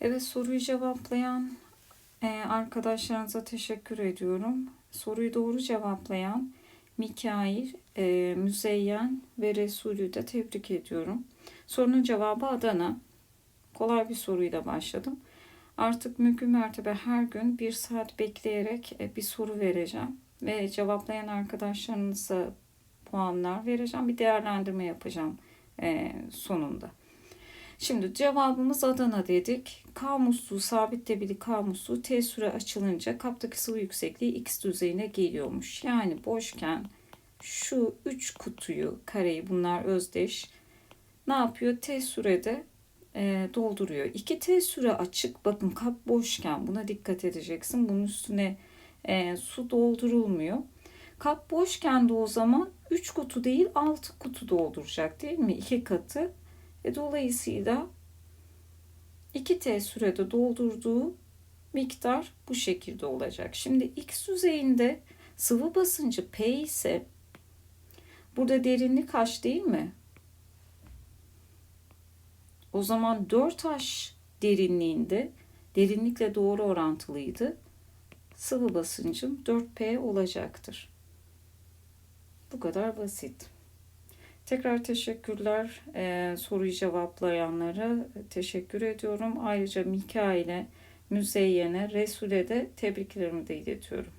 Evet soruyu cevaplayan e, arkadaşlarınıza teşekkür ediyorum. Soruyu doğru cevaplayan Mikail, e, Müzeyyen ve Resulü de tebrik ediyorum. Sorunun cevabı Adana. Kolay bir soruyla başladım. Artık mümkün mertebe her gün bir saat bekleyerek e, bir soru vereceğim. Ve cevaplayan arkadaşlarınıza puanlar vereceğim. Bir değerlendirme yapacağım e, sonunda. Şimdi cevabımız Adana dedik. K musluğu sabit debili K musluğu T süre açılınca kaptaki sıvı yüksekliği X düzeyine geliyormuş. Yani boşken şu 3 kutuyu, kareyi bunlar özdeş ne yapıyor? T sürede e, dolduruyor. 2 T süre açık. Bakın kap boşken buna dikkat edeceksin. Bunun üstüne e, su doldurulmuyor. Kap boşken de o zaman 3 kutu değil 6 kutu dolduracak değil mi? 2 katı. E, dolayısıyla 2T sürede doldurduğu miktar bu şekilde olacak. Şimdi X yüzeyinde sıvı basıncı P ise burada derinlik H değil mi? O zaman 4H derinliğinde derinlikle doğru orantılıydı. Sıvı basıncım 4P olacaktır. Bu kadar basit. Tekrar teşekkürler. Ee, soruyu cevaplayanlara teşekkür ediyorum. Ayrıca Mikail'e, Müzeyyen'e, Resul'e de tebriklerimi de iletiyorum.